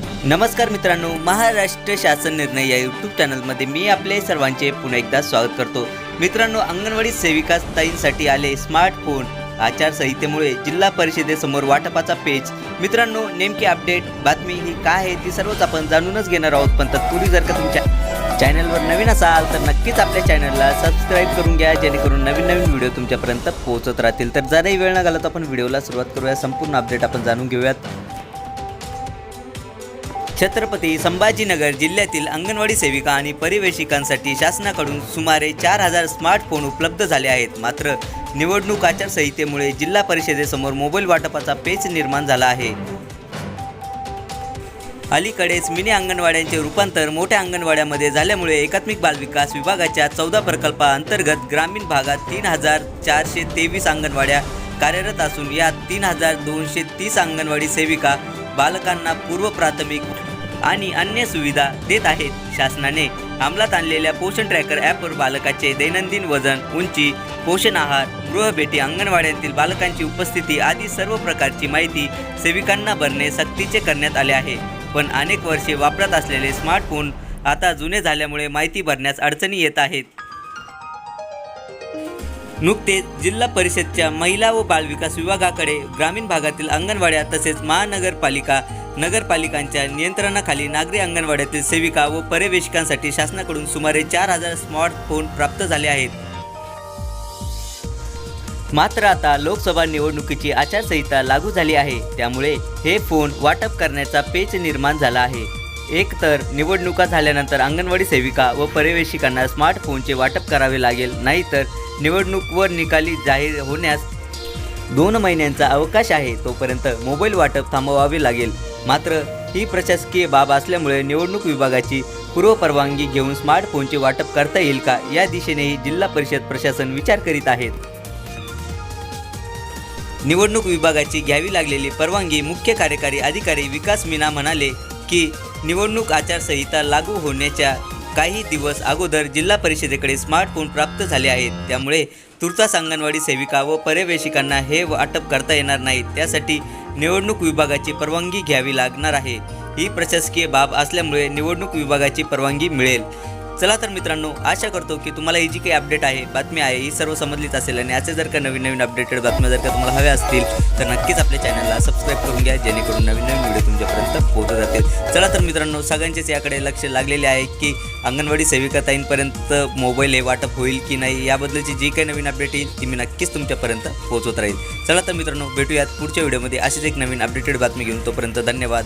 नमस्कार मित्रांनो महाराष्ट्र शासन निर्णय या यूट्यूब चॅनलमध्ये मी आपले सर्वांचे पुन्हा एकदा स्वागत करतो. मित्रांनो अंगणवाडी सेविका ताईंसाठी आले स्मार्टफोन आचारसंहितेमुळे जिल्हा परिषदेसमोर वाटपाचा पेज मित्रांनो नेमकी अपडेट बातमी ही काय आहे ती सर्वच आपण जाणूनच घेणार आहोत. पण तत्पूर्वी जर का तुमच्या चॅनलवर नवीन असाल तर नक्कीच आपल्या चॅनलला सबस्क्राईब करून घ्या जेणेकरून नवीन नवीन व्हिडिओ तुमच्यापर्यंत पोहोचत राहतील. तर जराही वेळ न घालत आपण व्हिडिओला सुरुवात करूया. संपूर्ण अपडेट आपण जाणून घेऊयात. छत्रपती संभाजीनगर जिल्ह्यातील अंगणवाडी सेविका आणि परिवेशिकांसाठी शासनाकडून सुमारे चार हजार स्मार्टफोन उपलब्ध झाले आहेत. मात्र निवडणूक आचारसंहितेमुळे जिल्हा परिषदेसमोर मोबाईल वाटपाचा पेच निर्माण झाला आहे. अलीकडेच मिनी अंगणवाड्यांचे रूपांतर मोठ्या अंगणवाड्यामध्ये झाल्यामुळे एकात्मिक बालविकास विभागाच्या चौदा प्रकल्पाअंतर्गत ग्रामीण भागात तीन हजार चारशे तेवीस अंगणवाड्या कार्यरत असून यात तीन हजार दोनशे तीस अंगणवाडी सेविका बालकांना पूर्व प्राथमिक आणि अन्य सुविधा देत आहेत. शासनाने अंमलात आणलेल्या पोषण ट्रॅकर ॲपवर बालकाचे दैनंदिन वजन उंची पोषण आहार गृहभेटी अंगणवाड्यातील बालकांची उपस्थिती आदी सर्व प्रकारची माहिती सेविकांना भरणे सक्तीचे करण्यात आले आहे. पण अनेक वर्षे वापरत असलेले स्मार्टफोन आता जुने झाल्यामुळे माहिती भरण्यास अडचणी येत आहेत. नुकतेच जिल्हा परिषदच्या महिला व बालविकास विभागाकडे ग्रामीण भागातील अंगणवाड्या तसेच महानगरपालिका नगरपालिकांच्या नियंत्रणाखाली नागरी अंगणवाड्यातील सेविका व पर्यवेक्षकांसाठी शासनाकडून सुमारे चार हजार स्मार्टफोन प्राप्त झाले आहेत. मात्र आता लोकसभा निवडणुकीची आचारसंहिता लागू झाली आहे. त्यामुळे हे फोन वाटप करण्याचा पेच निर्माण झाला आहे. एक तर निवडणुका झाल्यानंतर अंगणवाडी सेविका व पर्यवेक्षिकांना स्मार्टफोनचे वाटप करावे लागेल नाहीतर निवडणूक व निकाली जाहीर होण्यास दोन महिन्यांचा अवकाश आहे. तोपर्यंत मोबाईल वाटप थांबवावे लागेल. मात्र ही प्रशासकीय बाब असल्यामुळे निवडणूक विभागाची पूर्व परवानगी घेऊन स्मार्टफोनचे वाटप करता येईल का या दिशेनेही जिल्हा परिषद प्रशासन विचार करीत आहेत. निवडणूक विभागाची घ्यावी लागलेली परवानगी मुख्य कार्यकारी अधिकारी विकास मीना म्हणाले की निवडणूक आचारसंहिता लागू होण्याच्या काही दिवस अगोदर जिल्हा परिषदेकडे स्मार्टफोन प्राप्त झाले आहेत. त्यामुळे तुर्तास अंगणवाडी सेविका व पर्यवेक्षिकांना हे वाटप करता येणार नाही. त्यासाठी निवडणूक विभागाची परवानगी घ्यावी लागणार आहे. ही प्रशासकीय बाब असल्यामुळे निवडणूक विभागाची परवानगी मिळेल. चला तर मित्रांनो आशा करतो की तुम्हाला ही जी काही अपडेट आहे बातमी आहे ही सर्व समजलीच असेल आणि असे जर का नवीन नवीन अपडेटेड बातम्या जर का तुम्हाला हव्या असतील तर नक्कीच आपल्या चॅनलला सबस्क्राईब करून घ्या जेणेकरून नवीन नवीन व्हिडिओ तुमच्यापर्यंत पोहोचत जातील. चला तर मित्रांनो सगळ्यांचेच याकडे लक्ष लागलेले आहे की अंगणवाडी सेविकाताईंपर्यंत मोबाईल हे वाटप होईल की नाही याबद्दलची जी काही नवीन अपडेट येईल ती मी नक्कीच तुमच्यापर्यंत पोहोचवत राहील. चला तर मित्रांनो भेटूयात पुढच्या व्हिडिओमध्ये अशीच एक नवीन अपडेटेड बातमी घेऊन तोपर्यंत धन्यवाद.